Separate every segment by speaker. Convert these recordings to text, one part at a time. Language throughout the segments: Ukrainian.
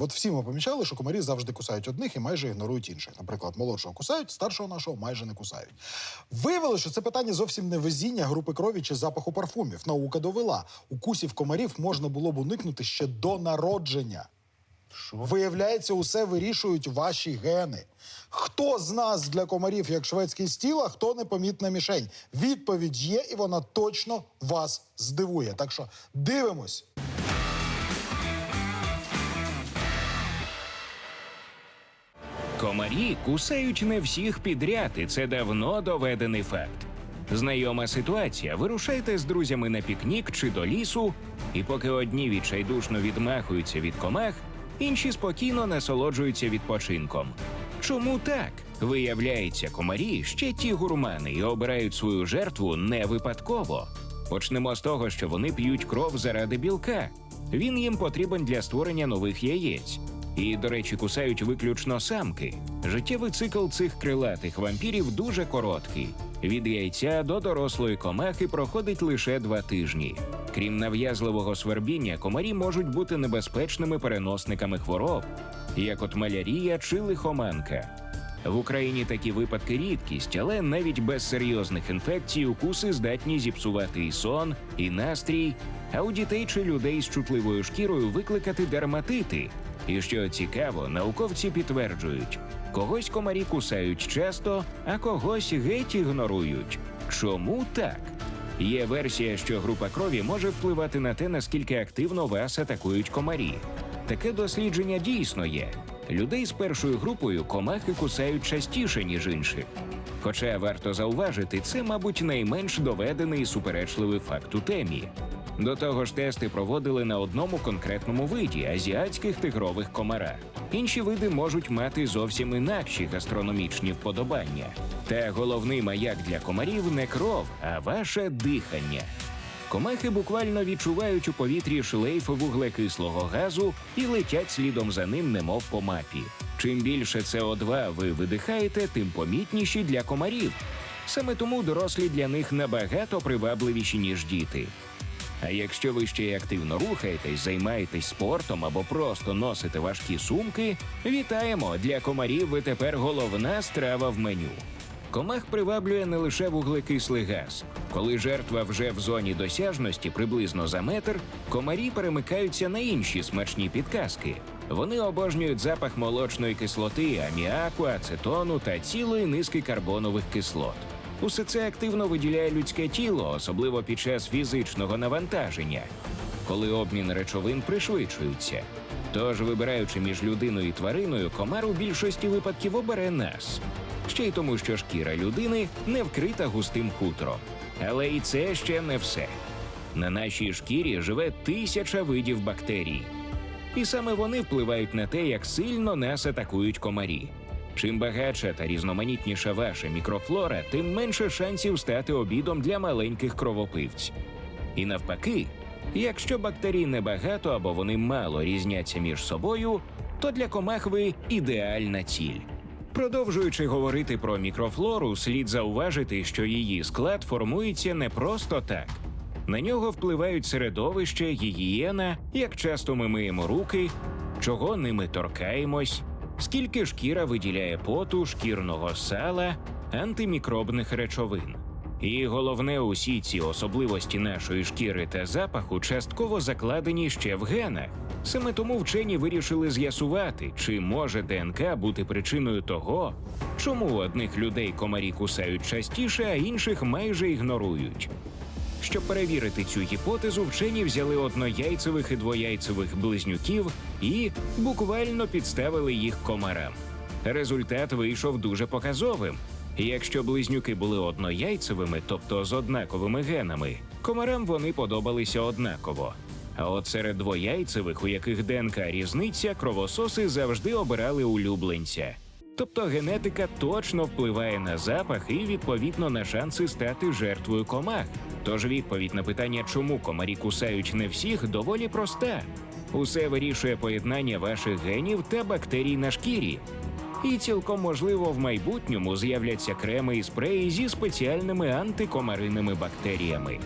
Speaker 1: От всі ми помічали, що комарі завжди кусають одних і майже ігнорують інших. Наприклад, молодшого кусають, старшого нашого майже не кусають. Виявилося, що це питання зовсім не везіння групи крові чи запаху парфумів. Наука довела, укусів комарів можна було б уникнути ще до народження.
Speaker 2: Що?
Speaker 1: Виявляється, усе вирішують ваші гени. Хто з нас для комарів як шведський стіл, а хто непомітна мішень? Відповідь є, і вона точно вас здивує. Так що дивимось.
Speaker 3: Комарі кусають не всіх підряд, і це давно доведений факт. Знайома ситуація. Вирушайте з друзями на пікнік чи до лісу, і поки одні відчайдушно відмахуються від комах, інші спокійно насолоджуються відпочинком. Чому так? Виявляється, комарі ще ті гурмани і обирають свою жертву не випадково. Почнемо з того, що вони п'ють кров заради білка. Він їм потрібен для створення нових яєць. І, до речі, кусають виключно самки. Життєвий цикл цих крилатих вампірів дуже короткий. Від яйця до дорослої комахи проходить лише два тижні. Крім нав'язливого свербіння, комарі можуть бути небезпечними переносниками хвороб, як от малярія чи лихоманка. В Україні такі випадки рідкість, але навіть без серйозних інфекцій укуси здатні зіпсувати і сон, і настрій, а у дітей чи людей з чутливою шкірою викликати дерматити. І що цікаво, науковці підтверджують, когось комарі кусають часто, а когось геть ігнорують. Чому так? Є версія, що група крові може впливати на те, наскільки активно вас атакують комарі. Таке дослідження дійсно є. Людей з першою групою комахи кусають частіше, ніж інших. Хоча варто зауважити, це, мабуть, найменш доведений і суперечливий факт у темі. До того ж, тести проводили на одному конкретному виді азіатських тигрових комарах. Інші види можуть мати зовсім інакші гастрономічні вподобання. Та головний маяк для комарів не кров, а ваше дихання. Комахи буквально відчувають у повітрі шлейф вуглекислого газу і летять слідом за ним, немов по мапі. Чим більше СО2 ви видихаєте, тим помітніші для комарів. Саме тому дорослі для них набагато привабливіші, ніж діти. А якщо ви ще й активно рухаєтесь, займаєтесь спортом або просто носите важкі сумки, вітаємо! Для комарів ви тепер головна страва в меню. Комах приваблює не лише вуглекислий газ. Коли жертва вже в зоні досяжності приблизно за метр, комарі перемикаються на інші смачні підказки. Вони обожнюють запах молочної кислоти, аміаку, ацетону та цілої низки карбонових кислот. Усе це активно виділяє людське тіло, особливо під час фізичного навантаження, коли обмін речовин пришвидшується. Тож, вибираючи між людиною і твариною, комар у більшості випадків обере нас. Ще й тому, що шкіра людини не вкрита густим хутром. Але і це ще не все. На нашій шкірі живе тисяча видів бактерій. І саме вони впливають на те, як сильно нас атакують комарі. Чим багатша та різноманітніша ваша мікрофлора, тим менше шансів стати обідом для маленьких кровопивць. І навпаки, якщо бактерій небагато або вони мало різняться між собою, то для комах ви ідеальна ціль. Продовжуючи говорити про мікрофлору, слід зауважити, що її склад формується не просто так. На нього впливають середовище, гігієна, як часто ми миємо руки, чого ними торкаємось, скільки шкіра виділяє поту, шкірного сала, антимікробних речовин. І головне, усі ці особливості нашої шкіри та запаху частково закладені ще в генах. Саме тому вчені вирішили з'ясувати, чи може ДНК бути причиною того, чому одних людей комарі кусають частіше, а інших майже ігнорують. Щоб перевірити цю гіпотезу, вчені взяли однояйцевих і двояйцевих близнюків і буквально підставили їх комарам. Результат вийшов дуже показовим. Якщо близнюки були однояйцевими, тобто з однаковими генами, комарам вони подобалися однаково. А от серед двояйцевих, у яких ДНК різниця, кровососи завжди обирали улюбленця. Тобто генетика точно впливає на запах і відповідно на шанси стати жертвою комах. Тож відповідь на питання, чому комарі кусають не всіх, доволі проста. Усе вирішує поєднання ваших генів та бактерій на шкірі. І цілком можливо в майбутньому з'являться креми і спреї зі спеціальними антикомаринними бактеріями.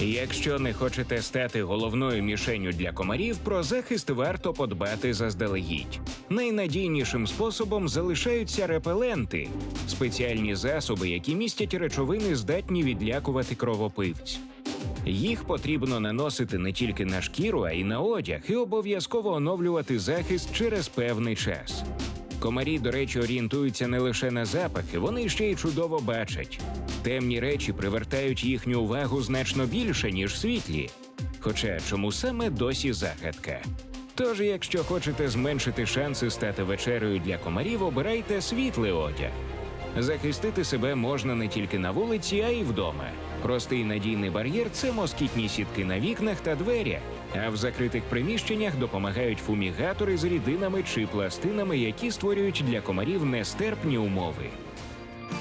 Speaker 3: Якщо не хочете стати головною мішенню для комарів, про захист варто подбати заздалегідь. Найнадійнішим способом залишаються репеленти спеціальні засоби, які містять речовини, здатні відлякувати кровопивць. Їх потрібно наносити не тільки на шкіру, а й на одяг, і обов'язково оновлювати захист через певний час. Комарі, до речі, орієнтуються не лише на запахи, вони ще й чудово бачать. Темні речі привертають їхню увагу значно більше, ніж світлі. Хоча чому саме досі загадка. Тож, якщо хочете зменшити шанси стати вечерею для комарів, обирайте світлий одяг. Захистити себе можна не тільки на вулиці, а й вдома. Простий надійний бар'єр це москітні сітки на вікнах та дверях. А в закритих приміщеннях допомагають фумігатори з рідинами чи пластинами, які створюють для комарів нестерпні умови.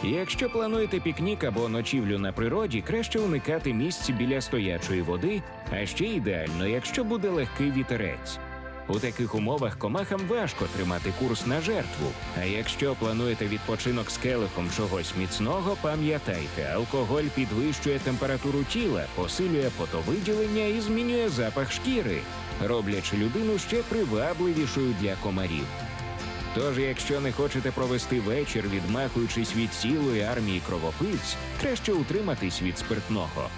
Speaker 3: Якщо плануєте пікнік або ночівлю на природі, краще уникати місць біля стоячої води, а ще ідеально, якщо буде легкий вітерець. У таких умовах комахам важко тримати курс на жертву. А якщо плануєте відпочинок з келихом чогось міцного, пам'ятайте, алкоголь підвищує температуру тіла, посилює потовиділення і змінює запах шкіри, роблячи людину ще привабливішою для комарів. Тож, якщо не хочете провести вечір, відмахуючись від цілої армії кровопивць, краще утриматись від спиртного.